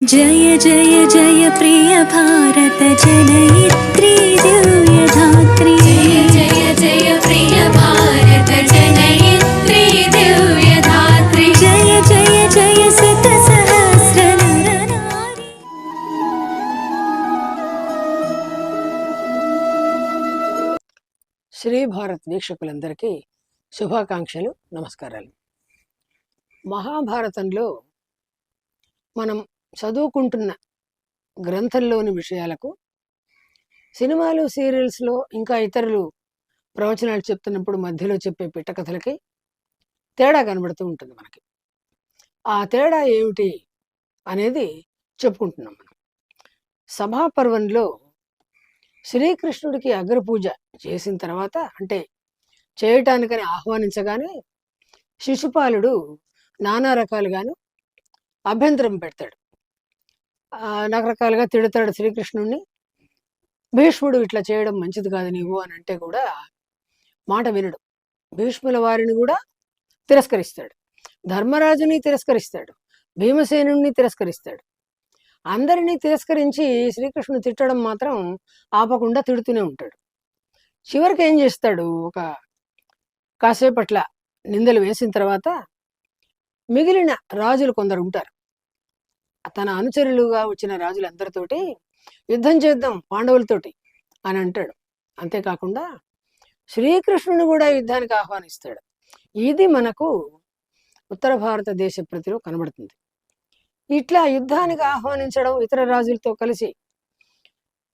जय जय जय प्रिय भारत जनयित्री दिव्यधात्री जय जय जय प्रिय भारत जनयित्री दिव्यधात्री जय जय जय शत सहस्र नर नारी శ్రీ భారత్ వీక్షకులందరికీ శుభాకాంక్షలు నమస్కారాలు మహాభారతంలో మనం చదువుకుంటున్న గ్రంథంలోని విషయాలకు సినిమాలు సీరియల్స్లో ఇంకా ఇతరులు ప్రవచనాలు చెప్తున్నప్పుడు మధ్యలో చెప్పే పిట్టకథలకి తేడా కనబడుతూ ఉంటుంది మనకి. ఆ తేడా ఏమిటి అనేది చెప్పుకుంటున్నాం మనం. సభాపర్వంలో శ్రీకృష్ణుడికి అగ్రపూజ చేసిన తర్వాత అంటే చేయటానికని ఆహ్వానించగానే శిశుపాలుడు నానా రకాలుగాను అభ్యంతరం పెడతాడు. రకరకాలుగా తిడతాడు శ్రీకృష్ణుడిని భీష్ముడు ఇట్లా చేయడం మంచిది కాదు నీవు అని అంటే కూడా మాట వినడు. భీష్ముల వారిని కూడా తిరస్కరిస్తాడు. ధర్మరాజుని తిరస్కరిస్తాడు. భీమసేనుడిని తిరస్కరిస్తాడు. అందరినీ తిరస్కరించి శ్రీకృష్ణుడు తిట్టడం మాత్రం ఆపకుండా తిడుతూనే ఉంటాడు. చివరికి ఏం చేస్తాడు? ఒక కాసేపట్ల నిందలు వేసిన తర్వాత మిగిలిన రాజులు కొందరు ఉంటారు. తన అనుచరులుగా వచ్చిన రాజులందరితోటి యుద్ధం చేద్దాం పాండవులతోటి అని అంటాడు. అంతేకాకుండా శ్రీకృష్ణుని కూడా యుద్ధానికి ఆహ్వానిస్తాడు. ఇది మనకు ఉత్తర భారతదేశ ప్రతిలో కనబడుతుంది. ఇట్లా యుద్ధానికి ఆహ్వానించడం ఇతర రాజులతో కలిసి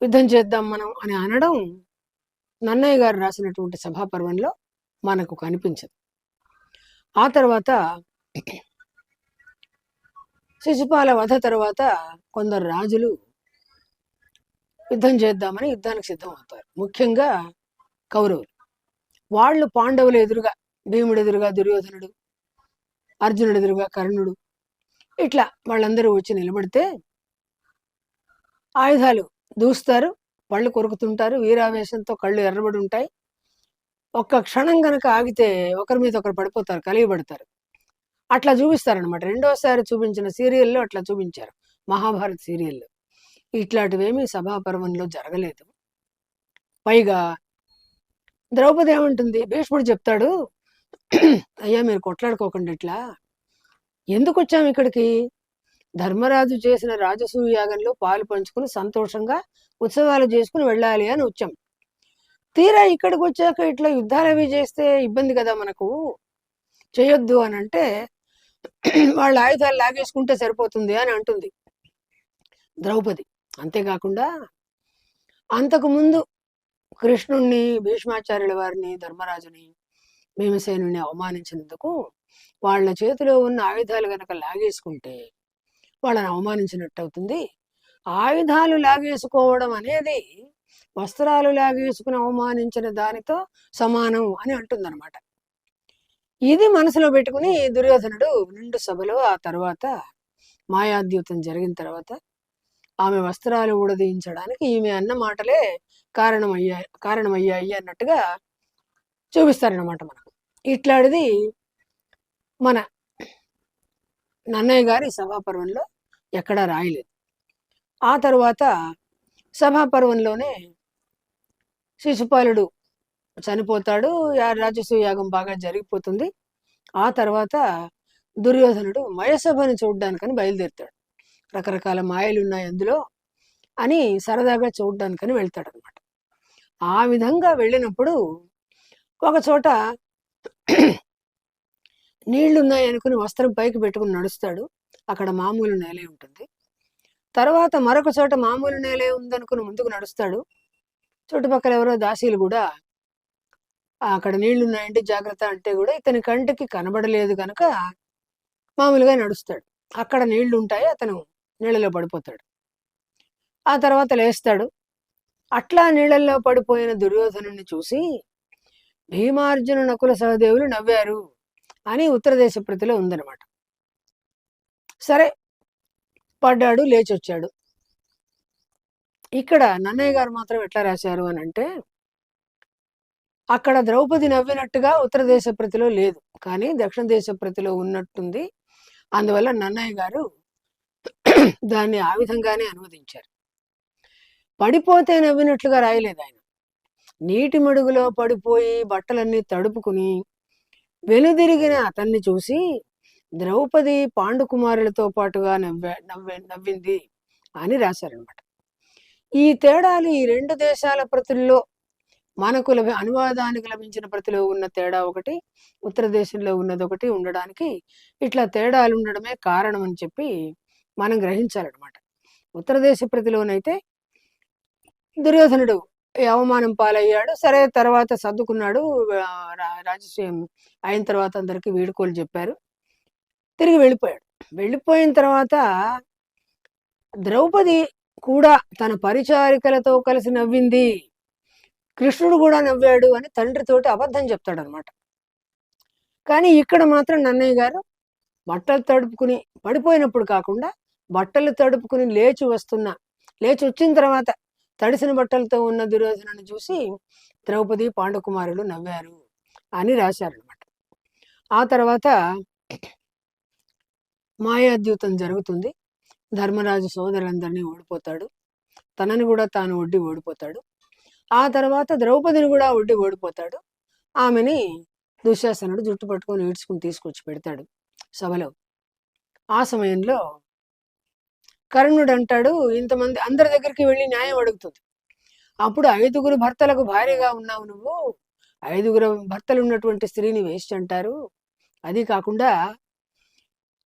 యుద్ధం చేద్దాం మనం అని అనడం నన్నయ్య గారు రాసినటువంటి సభాపర్వంలో మనకు కనిపించదు. ఆ తర్వాత శిశుపాల వధ తర్వాత కొందరు రాజులు యుద్ధం చేద్దామని యుద్ధానికి సిద్ధం అవుతారు ముఖ్యంగా కౌరవులు. వాళ్ళు పాండవులు ఎదురుగా భీముడు ఎదురుగా దుర్యోధనుడు అర్జునుడు ఎదురుగా కర్ణుడు ఇట్లా వాళ్ళందరూ వచ్చి నిలబడితే ఆయుధాలు దూస్తారు పళ్ళు కొరుకుతుంటారు వీరావేశంతో కళ్ళు ఎర్రబడి ఉంటాయి. ఒక్క క్షణం కనుక ఆగితే ఒకరి మీద ఒకరు పడిపోతారు కలిగిపడతారు అట్లా చూపిస్తారనమాట రెండోసారి చూపించిన సీరియల్లో అట్లా చూపించారు. మహాభారత్ సీరియల్లో. ఇట్లాంటివేమీ సభాపర్వంలో జరగలేదు. పైగా ద్రౌపది ఏమంటుంది? భీష్ముడు చెప్తాడు అయ్యా మీరు కొట్లాడుకోకండి ఇట్లా. ఎందుకు వచ్చాము ఇక్కడికి? ధర్మరాజు చేసిన రాజసూయ యాగంలో పాలు పంచుకుని సంతోషంగా ఉత్సవాలు చేసుకుని వెళ్ళాలి అని వచ్చాం. తీరా ఇక్కడికి వచ్చాక ఇట్లా యుద్ధాలు అవి చేస్తే ఇబ్బంది కదా మనకు? చేయొద్దు అని అంటే వాళ్ళ ఆయుధాలు లాగేసుకుంటే సరిపోతుంది అని అంటుంది ద్రౌపది. అంతేకాకుండా అంతకు ముందు కృష్ణుణ్ణి భీష్మాచార్యుల వారిని ధర్మరాజుని భీమసేనుని అవమానించినందుకు వాళ్ళ చేతిలో ఉన్న ఆయుధాలు గనక లాగేసుకుంటే వాళ్ళని అవమానించినట్టు అవుతుంది ఆయుధాలు లాగేసుకోవడం అనేది వస్త్రాలు లాగేసుకుని అవమానించిన దానితో సమానం అని అంటుందన్నమాట. ఇది మనసులో పెట్టుకుని దుర్యోధనుడు నిండు సభలో ఆ తర్వాత మాయాద్యూతం జరిగిన తర్వాత ఆమె వస్త్రాలు ఊడదీయించడానికి ఈమె అన్న మాటలే కారణమయ్యాయి కారణమయ్యాయి అన్నట్టుగా చూపిస్తారనమాట మనకు. ఇట్లాంటిది మన నన్నయ్య గారి సభాపర్వంలో ఎక్కడా రాయలేదు. ఆ తర్వాత సభాపర్వంలోనే శిశుపాలుడు చనిపోతాడు. యా- బాగా జరిగిపోతుంది. ఆ తర్వాత దుర్యోధనుడు మయసభని చూడడానికని బయలుదేరుతాడు. రకరకాల మాయలు ఉన్నాయి అందులో అని సరదాగా చూడడానికని వెళ్తాడు అనమాట ఆ విధంగా వెళ్ళినప్పుడు ఒక చోట నీళ్ళున్నాయి అనుకుని వస్త్రం పైకి పెట్టుకుని నడుస్తాడు. అక్కడ మామూలు నేలే ఉంటుంది. తర్వాత మరొక చోట మామూలు నేలే ఉందనుకుని ముందుకు నడుస్తాడు. చుట్టుపక్కల ఎవరో దాసీలు కూడా అక్కడ నీళ్ళు ఉన్నాయంటే జాగ్రత్త అంటే కూడా ఇతని కంటికి కనబడలేదు కనుక మామూలుగా నడుస్తాడు. అక్కడ నీళ్ళు ఉంటాయి అతను నీళ్ళలో పడిపోతాడు. ఆ తర్వాత లేస్తాడు. అట్లా నీళ్ళల్లో పడిపోయిన దుర్యోధనుని చూసి భీమార్జున నకుల సహదేవులు నవ్వారు అని ఉత్తరదేశ ప్రతిలో ఉందన్నమాట. సరే పడ్డాడు లేచి వచ్చాడు ఇక్కడ నన్నయ్య గారు మాత్రం ఎట్లా రాశారు అని అంటే అక్కడ ద్రౌపది నవ్వినట్టుగా ఉత్తర దేశ ప్రతిలో లేదు. కానీ దక్షిణ దేశ ప్రతిలో ఉన్నట్టుంది. అందువల్ల నన్నయ్య గారు దాన్ని ఆ విధంగానే అనువదించారు. పడిపోతే నవ్వినట్లుగా రాయలేదు ఆయన. నీటి మడుగులో పడిపోయి బట్టలన్నీ తడుపుకుని వెనుదిరిగిన అతన్ని చూసి ద్రౌపది పాండుకుమారులతో పాటుగా నవ్వే నవ్వే నవ్వింది అని రాశారనమాట ఈ తేడాలు ఈ రెండు దేశాల ప్రతుల్లో మనకు లభి అనువాదానికి లభించిన ప్రతిలో ఉన్న తేడా ఒకటి ఉత్తర దేశంలో ఉన్నది ఒకటి ఉండడానికి ఇట్లా తేడాలు ఉండడమే కారణం అని చెప్పి మనం గ్రహించాలన్నమాట. ఉత్తర దేశ ప్రతిలోనైతే దుర్యోధనుడు అవమానం పాలయ్యాడు. సరే తర్వాత సర్దుకున్నాడు. ఆ, అయిన తర్వాత అందరికి వీడుకోలు చెప్పారు. తిరిగి వెళ్ళిపోయాడు. వెళ్ళిపోయిన తర్వాత ద్రౌపది కూడా తన పరిచారికలతో కలిసి నవ్వింది. కృష్ణుడు కూడా నవ్వాడు అని తండ్రితోటి అబద్ధం చెప్తాడు అనమాట కానీ ఇక్కడ మాత్రం నన్నయ్య గారు బట్టలు తడుపుకుని పడిపోయినప్పుడు కాకుండా బట్టలు తడుపుకుని లేచి వస్తున్న లేచి వచ్చిన తర్వాత తడిసిన బట్టలతో ఉన్న దుర్యోధనను చూసి ద్రౌపది పాండుకుమారులు నవ్వారు అని రాశారనమాట. ఆ తర్వాత మాయాద్యూతం జరుగుతుంది. ధర్మరాజు సోదరులందరినీ ఓడిపోతాడు. తనని కూడా తాను ఒడ్డి ఓడిపోతాడు. ఆ తర్వాత ద్రౌపదిని కూడా ఒడ్డి ఓడిపోతాడు. ఆమెని దుశ్శాసనుడు జుట్టు పట్టుకొని ఈడ్చుకుని తీసుకొచ్చి పెడతాడు సభలో. ఆ సమయంలో కర్ణుడు అంటాడు ఇంతమంది అందరి దగ్గరికి వెళ్ళి న్యాయం అడుగుతుంది. అప్పుడు ఐదుగురు భర్తలకు భార్యగా ఉన్నావు నువ్వు. ఐదుగురు భర్తలు ఉన్నటువంటి స్త్రీని వేస్ట్ అంటారు. అది కాకుండా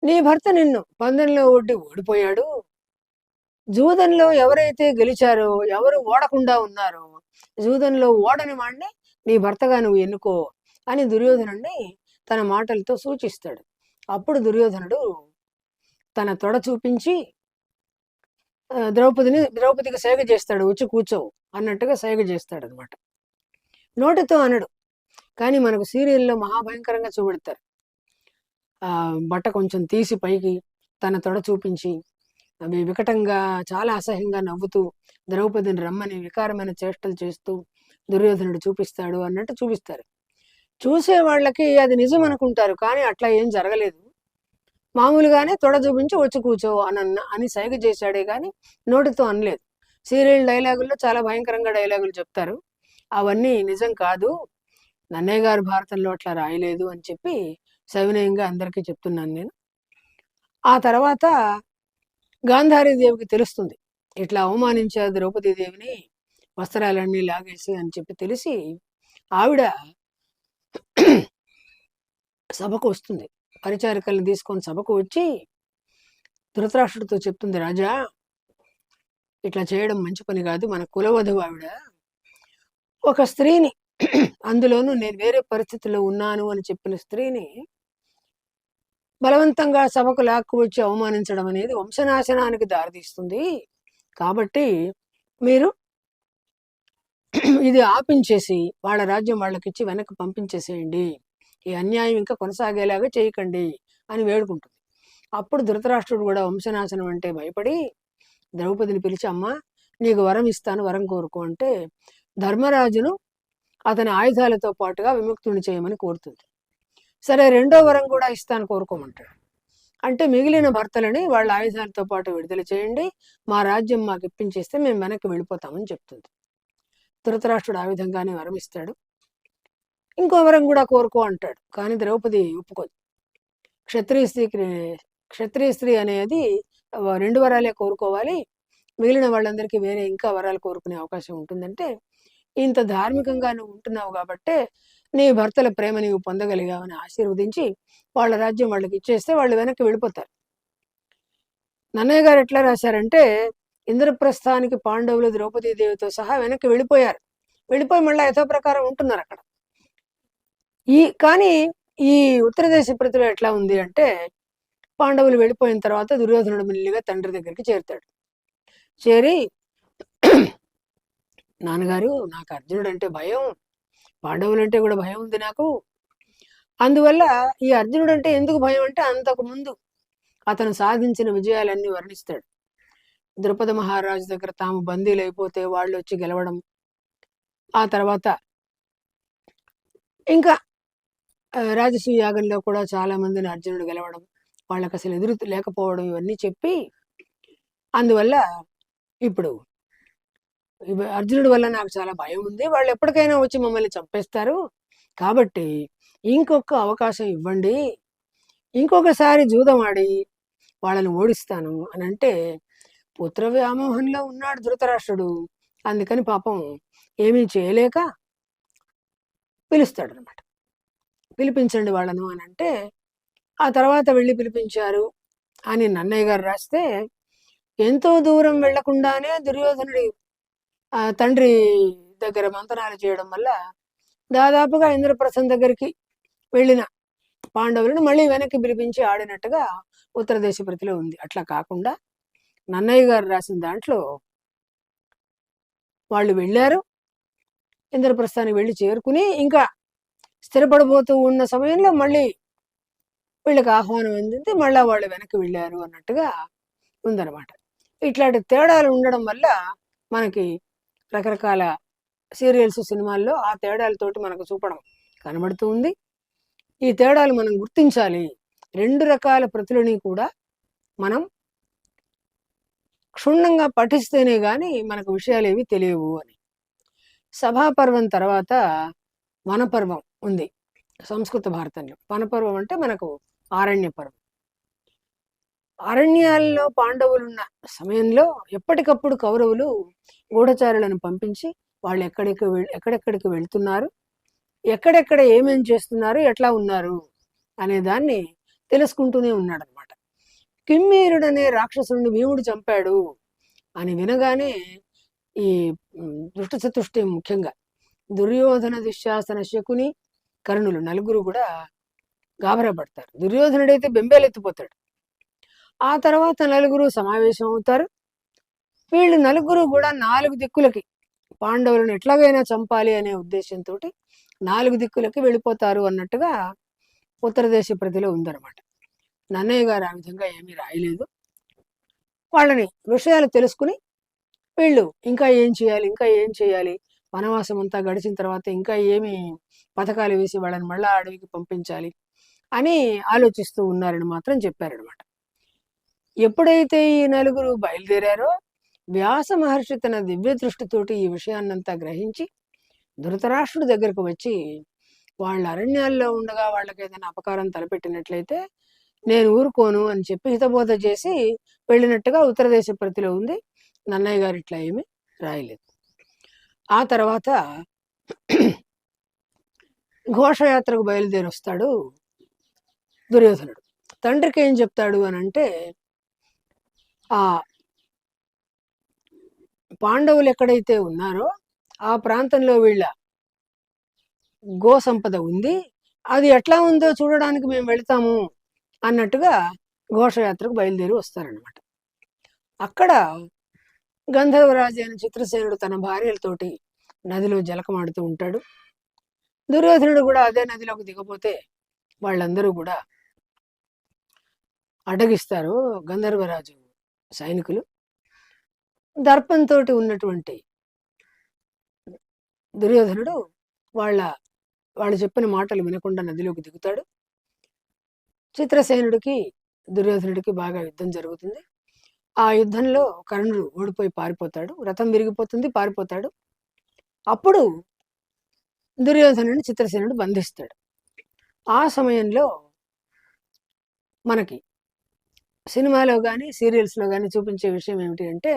నీ భర్త నిన్ను పందెంలో ఒడ్డి ఓడిపోయాడు. జూదంలో ఎవరైతే గెలిచారో ఎవరు ఓడకుండా ఉన్నారో జూదంలో ఓడని వాడిని నీ భర్తగా నువ్వు ఎన్నుకో అని దుర్యోధనుడిని తన మాటలతో సూచిస్తాడు. అప్పుడు దుర్యోధనుడు తన తొడ చూపించి ద్రౌపదిని ద్రౌపదికి సేగ చేస్తాడు వచ్చి కూర్చోవు అన్నట్టుగా సేగ చేస్తాడు అనమాట నోటితో అనడు కానీ మనకు సీరియల్లో మహాభయంకరంగా చూపెడతారు. బట్ట కొంచెం తీసి పైకి తన తొడ చూపించి అవి వికటంగా చాలా అసహ్యంగా నవ్వుతూ ద్రౌపదిని రమ్మని వికారమైన చేష్టలు చేస్తూ దుర్యోధనుడు చూపిస్తాడు అన్నట్టు చూపిస్తారు. చూసే వాళ్ళకి అది నిజం అనుకుంటారు కానీ అట్లా ఏం జరగలేదు. మామూలుగానే తొడ చూపించి వచ్చి కూర్చో అని అన్న అని సైగ చేశాడే కానీ నోటితో అనలేదు. సీరియల్ డైలాగుల్లో చాలా భయంకరంగా డైలాగులు చెప్తారు. అవన్నీ నిజం కాదు నన్నయ్య గారు భారతంలో అట్లా రాయలేదు అని చెప్పి సవినయంగా అందరికీ చెప్తున్నాను నేను. ఆ తర్వాత గాంధారీదేవికి తెలుస్తుంది. ఇట్లా అవమానించారు ద్రౌపదీదేవిని వస్త్రాలన్నీ లాగేసి అని చెప్పి తెలిసి ఆవిడ సభకు వస్తుంది. పరిచారికల్ని తీసుకొని సభకు వచ్చి ధృతరాష్ట్రుడితో చెప్తుంది రాజా ఇట్లా చేయడం మంచి పని కాదు. మన కులవధువు ఆవిడ ఒక స్త్రీని అందులోనూ నేను వేరే పరిస్థితిలో ఉన్నాను అని చెప్పిన స్త్రీని బలవంతంగా సభకు లాక్కు వచ్చి అవమానించడం అనేది వంశనాశనానికి దారితీస్తుంది. కాబట్టి మీరు ఇది ఆపించేసి వాళ్ళ రాజ్యం వాళ్ళకిచ్చి వెనక్కి పంపించేసేయండి. ఈ అన్యాయం ఇంకా కొనసాగేలాగా చేయకండి అని వేడుకుంటుంది. అప్పుడు ధృతరాష్ట్రుడు కూడా వంశనాశనం అంటే భయపడి ద్రౌపదిని పిలిచి అమ్మ నీకు వరం ఇస్తాను వరం కోరుకో అంటే ధర్మరాజును అతని ఆయుధాలతో పాటుగా విముక్తుని చేయమని కోరుతుంది. సరే రెండో వరం కూడా ఇస్తాను కోరుకోమంటాడు. అంటే మిగిలిన భర్తలని వాళ్ళ ఆయుధాలతో పాటు విడుదల చేయండి మా రాజ్యం మాకు ఇప్పించేస్తే మేము వెనక్కి వెళ్ళిపోతామని చెప్తుంది. ధృతరాష్ట్రుడు ఆ విధంగానే వరం ఇస్తాడు. ఇంకో వరం కూడా కోరుకో అంటాడు కానీ ద్రౌపది ఒప్పుకోదు. క్షత్రియ స్త్రీకి క్షత్రియ స్త్రీ అనేది రెండు వరాలే కోరుకోవాలి. మిగిలిన వాళ్ళందరికీ వేరే ఇంకా వరాలు కోరుకునే అవకాశం ఉంటుందంటే ఇంత ధార్మికంగా నువ్వు ఉంటున్నావు కాబట్టే నీ భర్తల ప్రేమ నీవు పొందగలిగావని ఆశీర్వదించి వాళ్ళ రాజ్యం వాళ్ళకి ఇచ్చేస్తే వాళ్ళు వెనక్కి వెళ్ళిపోతారు. నన్నయ్య గారు ఎట్లా రాశారంటే ఇంద్రప్రస్థానికి పాండవులు ద్రౌపదీ దేవితో సహా వెనక్కి వెళ్ళిపోయారు. వెళ్ళిపోయి మళ్ళీ యథో ప్రకారం ఉంటున్నారు అక్కడ. ఈ కానీ ఈ ఉత్తరదేశ ప్రతిలో ఎట్లా ఉంది అంటే పాండవులు వెళ్ళిపోయిన తర్వాత దుర్యోధనుడు మిల్లిగా తండ్రి దగ్గరికి చేరుతాడు. చేరి నాన్నగారు నాకు అర్జునుడు అంటే భయం. పాండవులు అంటే కూడా భయం ఉంది నాకు. అందువల్ల ఈ అర్జునుడు అంటే ఎందుకు భయం అంటే అంతకు ముందు అతను సాధించిన విజయాలన్నీ వర్ణిస్తాడు. ద్రుపద మహారాజు దగ్గర తాము బందీలు అయిపోతే వాళ్ళు వచ్చి గెలవడం ఆ తర్వాత ఇంకా ఆ, రాజసూయ యాగంలో కూడా చాలా మందిని అర్జునుడు గెలవడం వాళ్ళకి అసలు ఎదురు లేకపోవడం ఇవన్నీ చెప్పి అందువల్ల ఇప్పుడు అర్జునుడి వల్ల నాకు చాలా భయం ఉంది. వాళ్ళు ఎప్పటికైనా వచ్చి మమ్మల్ని చంపేస్తారు. కాబట్టి ఇంకొక అవకాశం ఇవ్వండి. ఇంకొకసారి జూదం ఆడి వాళ్ళని ఓడిస్తాను అని అంటే పుత్ర వ్యామోహంలో ఉన్నాడు ధృతరాష్ట్రుడు. అందుకని పాపం ఏమీ చేయలేక పిలుస్తాడు అనమాట పిలిపించండి వాళ్ళను అని అంటే ఆ తర్వాత వెళ్ళి పిలిపించారు అని నన్నయ్య గారు రాస్తే ఎంతో దూరం వెళ్ళకుండానే దుర్యోధనుడి తండ్రి దగ్గర మంతనాలు చేయడం వల్ల దాదాపుగా ఇంద్రప్రస్థం దగ్గరికి వెళ్ళిన పాండవులను మళ్ళీ వెనక్కి పిలిపించి ఆడినట్టుగా ఉత్తర దేశ ప్రతిలో ఉంది. అట్లా కాకుండా నన్నయ్య గారు రాసిన దాంట్లో వాళ్ళు వెళ్ళారు ఇంద్రప్రస్థానికి వెళ్ళి చేరుకుని ఇంకా స్థిరపడబోతూ ఉన్న సమయంలో మళ్ళీ వీళ్ళకి ఆహ్వానం అందింది. మళ్ళీ వాళ్ళు వెనక్కి వెళ్ళారు అన్నట్టుగా ఉందన్నమాట. ఇట్లాంటి తేడాలు ఉండడం వల్ల మనకి రకరకాల సీరియల్స్ సినిమాల్లో ఆ తేడాలతోటి మనకు చూపడం కనబడుతూ ఉంది ఈ తేడాలు మనం గుర్తించాలి. రెండు రకాల ప్రతులని కూడా మనం క్షుణ్ణంగా పఠిస్తేనే కానీ మనకు విషయాలు ఏవి తెలియవు అని. సభాపర్వం తర్వాత వనపర్వం ఉంది. సంస్కృత భారతంలో. వనపర్వం అంటే మనకు ఆరణ్య పర్వం అరణ్యాల్లో పాండవులున్న సమయంలో ఎప్పటికప్పుడు కౌరవులు గూఢచారులను పంపించి వాళ్ళు ఎక్కడికి ఎక్కడెక్కడికి వెళ్తున్నారు? ఎక్కడెక్కడ ఏమేం చేస్తున్నారు? ఎట్లా ఉన్నారు? అనే దాన్ని తెలుసుకుంటూనే ఉన్నాడు అనమాట కిమ్మీరుడనే రాక్షసుడిని భీముడు చంపాడు అని వినగానే ఈ ఉమ్, దుష్ట చతుష్టి ముఖ్యంగా దుర్యోధన దుశ్శాసన శకుని కర్ణులు నలుగురు కూడా గాబరా పడతారు దుర్యోధనుడైతే బెంబేలెత్తిపోతాడు. ఆ తర్వాత నలుగురు సమావేశం అవుతారు. వీళ్ళు నలుగురు కూడా నాలుగు దిక్కులకి పాండవులను ఎట్లాగైనా చంపాలి అనే ఉద్దేశంతో నాలుగు దిక్కులకి వెళ్ళిపోతారు అన్నట్టుగా ఉత్తరదేశ ప్రతిలో ఉందన్నమాట. నన్నయ్య గారు ఆ విధంగా ఏమీ రాయలేదు. వాళ్ళని విషయాలు తెలుసుకుని వీళ్ళు ఇంకా ఏం చేయాలి ఇంకా ఏం చేయాలి వనవాసం అంతా గడిచిన తర్వాత ఇంకా ఏమి పథకాలు వేసి వాళ్ళని మళ్ళా అడవికి పంపించాలి అని ఆలోచిస్తూ ఉన్నారని మాత్రం చెప్పారనమాట ఎప్పుడైతే ఈ నలుగురు బయలుదేరారో వ్యాస మహర్షి తన దివ్య దృష్టితోటి ఈ విషయాన్నంతా గ్రహించి ధృతరాష్ట్రుడి దగ్గరకు వచ్చి వాళ్ళ అరణ్యాల్లో ఉండగా వాళ్ళకి ఏదైనా అపకారం తలపెట్టినట్లయితే నేను ఊరుకోను అని చెప్పి హితబోధ చేసి వెళ్ళినట్టుగా ఉత్తర దేశ ప్రతిలో ఉంది. నన్నయ్య గారు ఇట్లా ఏమి రాయలేదు. ఆ తర్వాత ఘోషయాత్రకు బయలుదేరి వస్తాడు దుర్యోధనుడు. తండ్రికి ఏం చెప్తాడు అని అంటే ఆ పాండవులు ఎక్కడైతే ఉన్నారో ఆ ప్రాంతంలో వీళ్ళ గో సంపద ఉంది. అది ఎట్లా ఉందో చూడడానికి మేము వెళ్తాము అన్నట్టుగా ఘోషయాత్రకు బయలుదేరి వస్తారనమాట అక్కడ గంధర్వరాజు అయిన చిత్రసేనుడు తన భార్యలతోటి నదిలో జలకమాడుతూ ఉంటాడు. దుర్యోధనుడు కూడా అదే నదిలోకి దిగపోతే వాళ్ళందరూ కూడా అడ్డగిస్తారు గంధర్వరాజు సైనికులు దర్పంతో ఉన్నటువంటి దుర్యోధనుడు వాళ్ళ వాళ్ళు చెప్పిన మాటలు వినకుండా నదిలోకి దిగుతాడు. చిత్రసేనుడికి దుర్యోధనుడికి బాగా యుద్ధం జరుగుతుంది. ఆ యుద్ధంలో కర్ణుడు ఓడిపోయి పారిపోతాడు. రథం విరిగిపోతుంది పారిపోతాడు. అప్పుడు దుర్యోధనుడిని చిత్రసేనుడు బంధిస్తాడు. ఆ సమయంలో మనకి సినిమాలో కానీ సీరియల్స్లో కానీ చూపించే విషయం ఏమిటి అంటే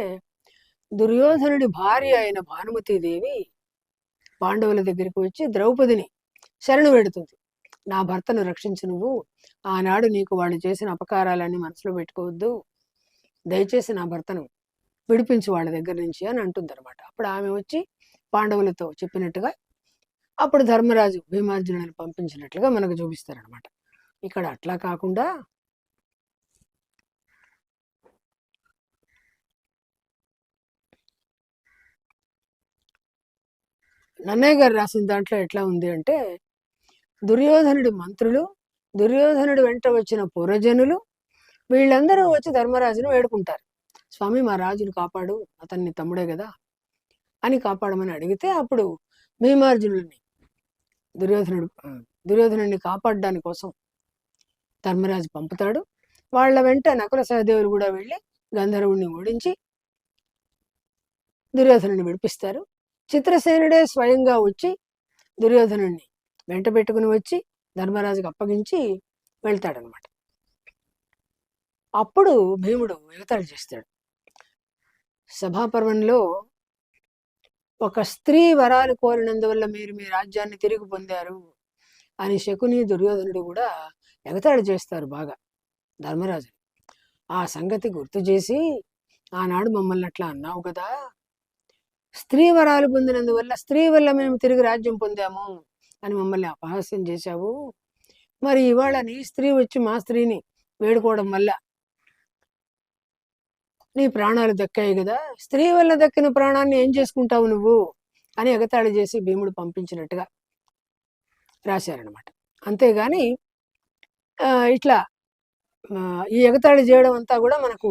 దుర్యోధనుడి భార్య అయిన భానుమతీదేవి పాండవుల దగ్గరికి వచ్చి ద్రౌపదిని శరణు పెడుతుంది. నా భర్తను రక్షించు నువ్వు. ఆనాడు నీకు వాళ్ళు చేసిన అపకారాలన్నీ మనసులో పెట్టుకోవద్దు. దయచేసి నా భర్తను విడిపించు వాళ్ళ దగ్గర నుంచి అని అంటుంది అనమాట అప్పుడు ఆమె వచ్చి పాండవులతో చెప్పినట్టుగా అప్పుడు ధర్మరాజు భీమార్జునులను పంపించినట్లుగా మనకు చూపిస్తారనమాట ఇక్కడ అట్లా కాకుండా నన్నయ్య గారు రాసిన దాంట్లో ఎట్లా ఉంది అంటే దుర్యోధనుడి మంత్రులు దుర్యోధనుడి వెంట వచ్చిన పురజనులు వీళ్ళందరూ వచ్చి ధర్మరాజును వేడుకుంటారు. స్వామి మా రాజును కాపాడు అతన్ని తమ్ముడే కదా అని కాపాడమని అడిగితే అప్పుడు భీమార్జునుడిని దుర్యోధనుడు దుర్యోధనుడిని కాపాడడాని కోసం ధర్మరాజు పంపుతాడు. వాళ్ళ వెంట నకుల సహదేవులు కూడా వెళ్ళి గంధర్వుడిని ఓడించి దుర్యోధనుడిని విడిపిస్తారు. చిత్రసేనుడే స్వయంగా వచ్చి దుర్యోధనుణ్ణి వెంట పెట్టుకుని వచ్చి ధర్మరాజుకు అప్పగించి వెళ్తాడనమాట అప్పుడు భీముడు ఎగతాడు చేస్తాడు. సభాపర్వంలో ఒక స్త్రీ వరాలు కోరినందువల్ల మీరు మీ రాజ్యాన్ని తిరిగి పొందారు అని శకుని దుర్యోధనుడు కూడా ఎగతాడు చేస్తారు బాగా ధర్మరాజు ఆ సంగతి గుర్తు చేసి ఆనాడు మమ్మల్ని అట్లా అన్నావు కదా స్త్రీ వరాలు పొందినందువల్ల స్త్రీ వల్ల మేము తిరిగి రాజ్యం పొందాము అని మమ్మల్ని అపహాస్యం చేశావు. మరి ఇవాళ నీ స్త్రీ వచ్చి మా స్త్రీని వేడుకోవడం వల్ల నీ ప్రాణాలు దక్కాయి కదా. స్త్రీ వల్ల దక్కిన ప్రాణాన్ని ఏం చేసుకుంటావు నువ్వు? అని ఎగతాళి చేసి భీముడు పంపించినట్టుగా రాశారనమాట అంతేగాని ఇట్లా ఈ ఎగతాళి చేయడం అంతా కూడా మనకు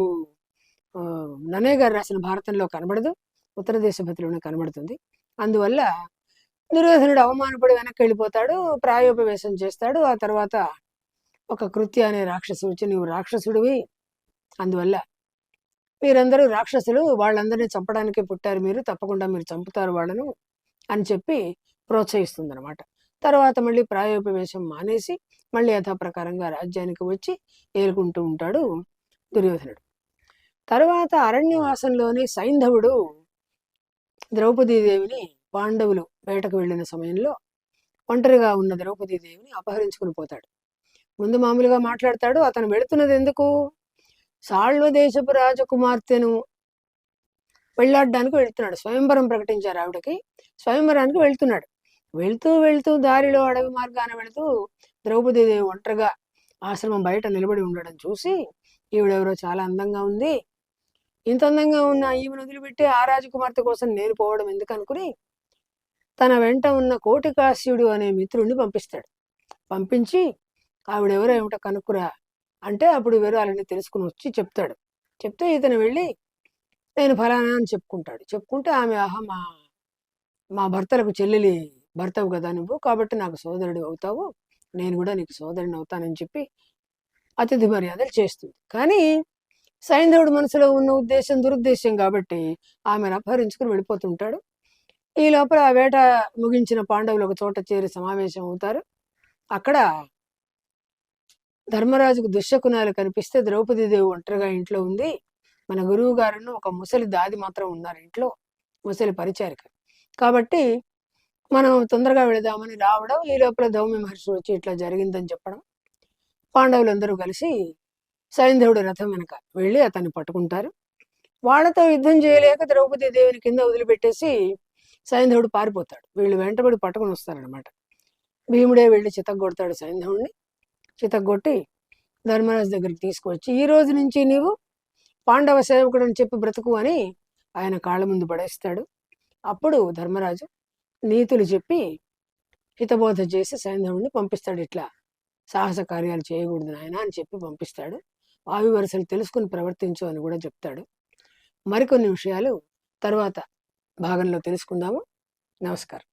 నన్నయ్య గారు రాసిన భారతంలో కనబడదు. ఉత్తర దేశపతిలోనే కనబడుతుంది. అందువల్ల దుర్యోధనుడు అవమానపడి వెనక్కి వెళ్ళిపోతాడు ప్రాయోపవేశం చేస్తాడు ఆ తర్వాత ఒక కృత్య అనే రాక్షసు వచ్చి నువ్వు రాక్షసుడివి. అందువల్ల మీరందరూ రాక్షసులు వాళ్ళందరినీ చంపడానికి పుట్టారు మీరు తప్పకుండా మీరు చంపుతారు వాళ్ళను అని చెప్పి ప్రోత్సహిస్తుంది అనమాట తర్వాత మళ్ళీ ప్రాయోపవేశం మానేసి మళ్ళీ యథాప్రకారంగా రాజ్యానికి వచ్చి ఏలుకుంటూ ఉంటాడు దుర్యోధనుడు. తర్వాత అరణ్యవాసంలోని సైంధవుడు ద్రౌపదీదేవిని పాండవులు వేటకు వెళ్ళిన సమయంలో ఒంటరిగా ఉన్న ద్రౌపదీదేవిని అపహరించుకుని పోతాడు. ముందు మామూలుగా మాట్లాడతాడు అతను వెళుతున్నది ఎందుకు? సాళ్వ దేశపు రాజకుమార్తెను వెళ్ళాడడానికి వెళ్తున్నాడు. స్వయంవరం ప్రకటించారు ఆవిడకి. స్వయంవరానికి వెళ్తున్నాడు. వెళ్తూ వెళ్తూ దారిలో అడవి మార్గాన వెళుతూ ద్రౌపదీదేవి ఒంటరిగా ఆశ్రమం బయట నిలబడి ఉండడం చూసి ఈవిడెవరో చాలా అందంగా ఉంది. ఇంత అందంగా ఉన్న ఈమెను వదిలిపెట్టి ఆ రాజకుమార్తె కోసం నేను పోవడం ఎందుకనుకుని తన వెంట ఉన్న కోటికాశ్యుడు అనే మిత్రుడిని పంపిస్తాడు. పంపించి ఆవిడెవరో ఏమిటో కనుక్కురా అంటే అప్పుడు వివరాలన్నీ తెలుసుకుని వచ్చి చెప్తాడు. చెప్తే ఇతను వెళ్ళి నేను ఫలానా అని చెప్పుకుంటాడు. చెప్పుకుంటే ఆమె ఆహా మా మా భర్తలకు చెల్లెలి భర్తవు కదా నువ్వు కాబట్టి నాకు సోదరుడు అవుతావు. నేను కూడా నీకు సోదరుని అవుతానని చెప్పి అతిథి మర్యాదలు చేస్తుంది. కానీ సైంధవుడు మనసులో ఉన్న ఉద్దేశం దురుద్దేశం కాబట్టి ఆమెను అపహరించుకుని వెళ్ళిపోతుంటాడు. ఈ లోపల ఆ వేట ముగించిన పాండవులు ఒక చోట చేరి సమావేశం అవుతారు. అక్కడ ధర్మరాజుకు దుశ్శకునాలు కనిపిస్తే ద్రౌపదీదేవి ఒంటరిగా ఇంట్లో ఉంది. మన గురువు గారును ఒక ముసలి దాది మాత్రం ఉన్నారు ఇంట్లో ముసలి పరిచారిక. కాబట్టి మనం తొందరగా వెళదామని రావడం ఈ లోపల ధౌమ్య మహర్షి వచ్చి ఇట్లా జరిగిందని చెప్పడం. పాండవులందరూ కలిసి సైంధవుడు రథం వెనక వెళ్ళి అతన్ని పట్టుకుంటారు. వాళ్ళతో యుద్ధం చేయలేక ద్రౌపది దేవిని కింద వదిలిపెట్టేసి సైంధవుడు పారిపోతాడు. వీళ్ళు వెంటబడి పట్టుకొని వస్తారనమాట భీముడే వెళ్ళి చితగొడతాడు సైంధవుడిని చితగొట్టి ధర్మరాజు దగ్గరికి తీసుకువచ్చి ఈ రోజు నుంచి నీవు పాండవ సేవకుడు అని చెప్పి బ్రతుకు అని ఆయన కాళ్ళ ముందు పడేస్తాడు. అప్పుడు ధర్మరాజు నీతులు చెప్పి హితబోధ చేసి సైంధవుడిని పంపిస్తాడు. ఇట్లా సాహస కార్యాలు చేయకూడదు నాయన అని చెప్పి పంపిస్తాడు. వాయు వరుసలు తెలుసుకుని ప్రవర్తించు అని కూడా చెప్తాడు. మరికొన్ని విషయాలు తర్వాత భాగంలో తెలుసుకుందాము. నమస్కారం.